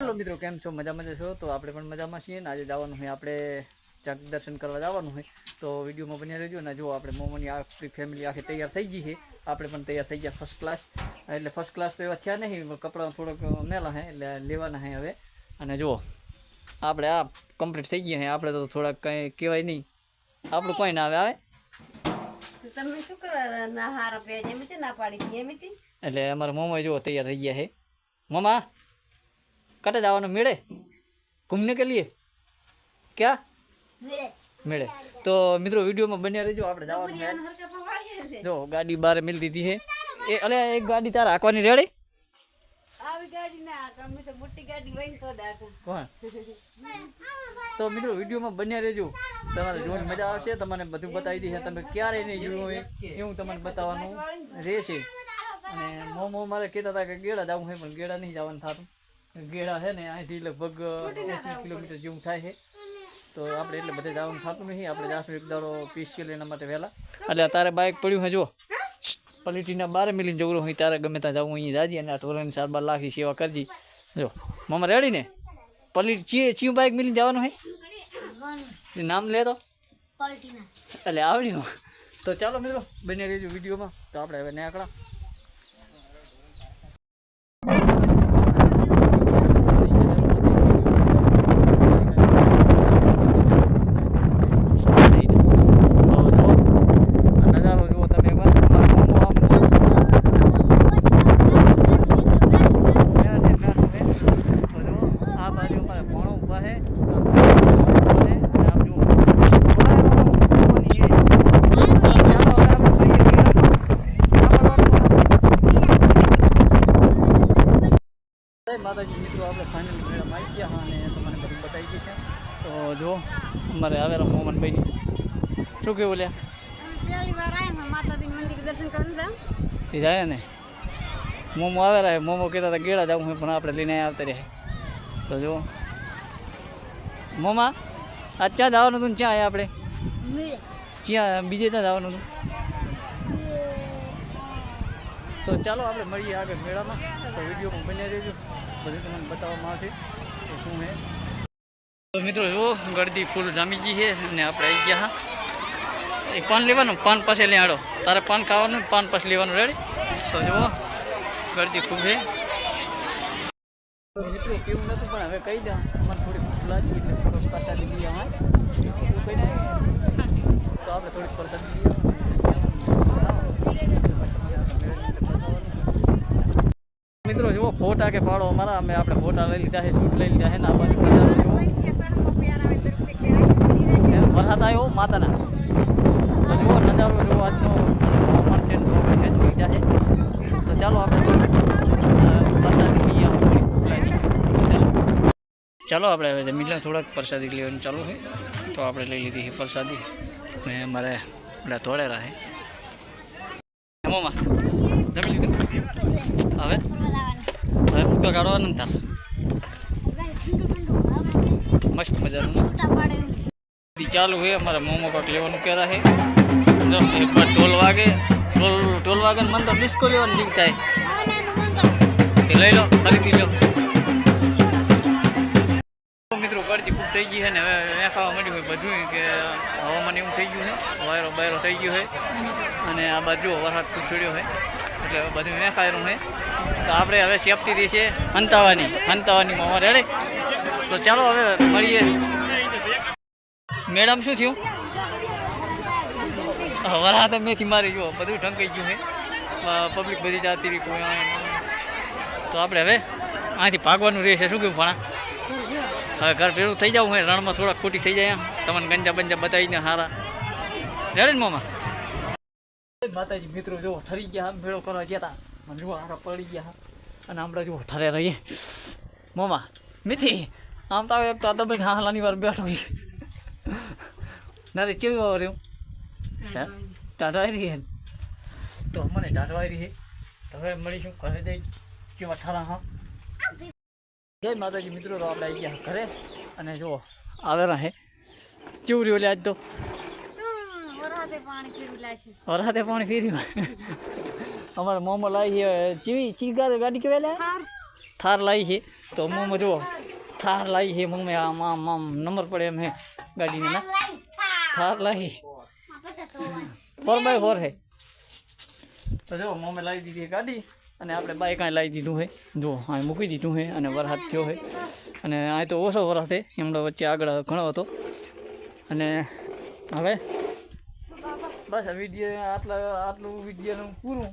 Hello મિત્રો કેમ છો? મજામાં મજા છો? તો આપણે પણ મજામાં છીએ ને આજે જવાનું હોય આપણે ચક દર્શન કરવા જવાનું હોય. તો વિડીયોમાં બન્યા રહેજો ને જો આપણે મોમોની આખી ફેમિલી આખી તૈયાર થઈ ગઈ છે. આપણે પણ તૈયાર થઈ ગયા ફર્સ્ટ ક્લાસ એટલે ફર્સ્ટ ક્લાસ તો એવા થયા નહીં કપડાં થોડોક મેલા હે એટલે લેવાના હે હવે. અને જુઓ આપણે આ કમ્પ્લીટ થઈ ગયા હે. આપણે તો થોડાક કંઈ કહેવાય નહીં. આપણું કોઈ ના આવે આવે. તમે શું કરવા એટલે અમારા મોમો જુઓ તૈયાર થઈ ગયા હે. મોમા કટે જવાનું મેળે? ઘૂમને કે લીએ? ક્યાં? મેળે. તો મિત્રો વિડીયોમાં બન્યા રહેજો. આપણે જવાનું જો ગાડી બહાર મિલ દીધી છે. એ અલે એક ગાડી તારે હાકવાની રેડી? આવી ગાડી ના તમે તો મોટી ગાડી વહીને તો દાખલ કોણ? તો મિત્રો વિડીયોમાં બન્યા રહેજો. તમારે જોવાની મજા આવશે. તમને બધું બતાવી દઈએ તમે ક્યારે નહીં જોયું હોય એવું તમને બતાવવાનું રહેશે. અને મોમો મારે કહેતા હતા કે ગેડા જવું હોય પણ ગેડા નહીં જવાનું થતું. ગેડા છે ને અહીંથી લગભગ એસી કિલોમીટર જેવું થાય છે. તો આપણે એટલે બધે જવાનું થતું નહીં આપણે જાશું એક દાડો સ્પેશિયલ એના માટે વહેલા. એટલે તારે બાઇક પડ્યું છે જો. પલીટીના બારે મિલીને જવું હોય ત્યારે ગમે ત્યાં જવું અહીં જાજી અને આ ઢોરાની બાર લાખી સેવા કરજી. જો મામા રેડી ને? પલી ચી ચીયું બાઇક મિલીને જવાનું હોય એ નામ લે તો. એટલે આવડ્યું. તો ચાલો મિત્રો બને રહેજો વિડીયોમાં. તો આપણે હવે નીકળા નજારો જુઓ તમે એકવાર અમારો મોમો આમ ત્યાં છે, ત્યાં છે. તો જુઓ, બાજુ અમારે ભણો ઊભા છે. માતાજી, મિત્રો, આપણે ફાઇનલ મેળામાં ગયા અને તમને બતાવી છે. તો જો અમારે આવેલા મોહનભાઈની. શું કેવું લ્યા? તે જાય ને. મોમો આવે મોમો કહેતા હતા ગેડા જવું પણ આપણે લઈને આવતા રહે તો જો મોમા, આજ ક્યાં જવાનું હતું ક્યાં આવ્યા આપણે? ક્યાં, બીજે ત્યાં જવાનું હતું? તો ચાલો આપણે મળીએ આગળ મેળામાં. તો વિડીયોમાં બન્યા રહેજો. બધું તમને બતાવવામાં આવશે તો શું હે તો મિત્રો જુઓ, ગળદી ફૂલ જામીજી છે અને આપણે આવી ગયા હા. એ પાન લેવાનું, પાન પાસે લઈ તારે પાન ખાવાનું, પાન પાસે લેવાનું. રેડી તો જુઓ, ગળદી ખૂબ છે. તો મિત્રો કેવું નતું પણ હવે કહી દઉં અમારે થોડી ભૂખ લાગી એટલે થોડોક પ્રસાદી લઈ આવા એવું કહી દે તો આપણે થોડીક પ્રસાદી લઈ આવવાનું. મિત્રો જુઓ, ફોટા કે પાડો અમારા, અમે આપણે ફોટા લઈ લીધા છે, શૂટ લઈ લીધા છે, ને આ બાજુ નજારો જુઓ કે સરખો પ્યાર આવે તો કે કે આખી પડી જાય એમ વરસાદ આવ્યો માતાના તો જુઓ, નજારો જુઓ, આજનો હવામાન છે ને બહુ ખેંચી લીધા છે ચાલો, આપણે હવે જમી લઈએ થોડાક પ્રસાદી લેવાનું ચાલુ છે. તો આપણે લઈ લીધી છે પ્રસાદી. અને અમારે બધા તોડેલા છે એમાં જમી લીધું? હવે? હવે ભૂકા કાઢવાનું તાર. મસ્ત મજાનું. ચાલુ છે, અમારે મોમો કાક લેવાનું કહેરા છે. એક વાર ઢોલ વાગે. ઢોલ ઢોલ વાગે મંદર ડિસ્કો લેવાનું જીવ થાય. લઈ લો ખરીદી લો તો ખૂબ થઈ ગઈ છે ને હવે એ ખાવા માંડ્યું હોય બધું કે હવામાન એવું થઈ ગયું છે, વાયરો બાયરો થઈ ગયો છે અને આ બાજુ વરસાદ ખૂબ છોડ્યો છે, એટલે બધું વેખાયેલું છે. તો આપણે હવે સેફટી રહેશે હંતાવાની હંતાવાની મોમાં રેડે તો ચાલો હવે મળીએ. મેડમ શું થયું? વરસાદ મેથી મારી જુઓ બધું ઢંકાઈ ગયું છે. પબ્લિક બધી જાતી રહી. તો આપણે હવે અહીંથી ભાગવાનું રહેશે, શું કહ્યું ભણા? હવે ઘર ભેરું થઈ જવું હોય રણમાં થોડાક ખોટી થઈ જાય. તમને ગંજા બંજા બતાવીને હારા. રેડે ને મામા? માતાજી, મિત્રો જો ઠરી ગયા ભેળો કરવા ગયા હતા મને જો હારા પડી ગયા અને હમણાં જો ઠરે રહીએ મામા, મિથી, આમ તો એક તો તમે હાલાની વાર બેઠો ના રે કેવી વાર રહ્યું હે? ટાઢવાઈ રહી હે તો મને ટાઢવાઈ રહી હવે મળીશું, ઘરે જઈ, કેવા ઠરા હા. જય માતાજી મિત્રો તો આપણે આવી ગયા ઘરે. અને જો આવેલા હે. કેવું રહ્યું લે આજ તો? શું વરસાદે પાણી પીવું લાશે વરસાદે પાણી ફેર્યું અમારે મોમો લાવી છે ચીવી ચી ગાડી ગાડી કેવાય લે? હાર થાર લાવી છે. તો મમ્મી જુઓ થાર લાવી છે મમ્મી આમ આમ આમ નંબર પડે એમ હે ગાડીને ના? થાર લાવી ફોર બાય ફોર હે. તો જો મમ્મી લાવી દીધી છે ગાડી. અને આપણે બાઈક અહીં લાવી દીધું છે જો અહીં મૂકી દીધું છે અને વરસાદ થયો છે અને અહીં તો ઓછો વરસાદ છે એમનો વચ્ચે આગળ ઘણો હતો. અને હવે બસ વીડિયો આટલા, આટલું વિડીયોનું પૂરું.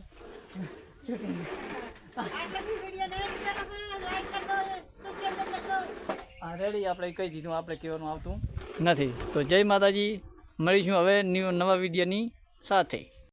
હા રેડી આપણે કહી દીધું, આપણે કહેવાનું આવતું નથી. તો જય માતાજી, મળીશું હવે ન્યૂ, નવા વિડીયોની સાથે.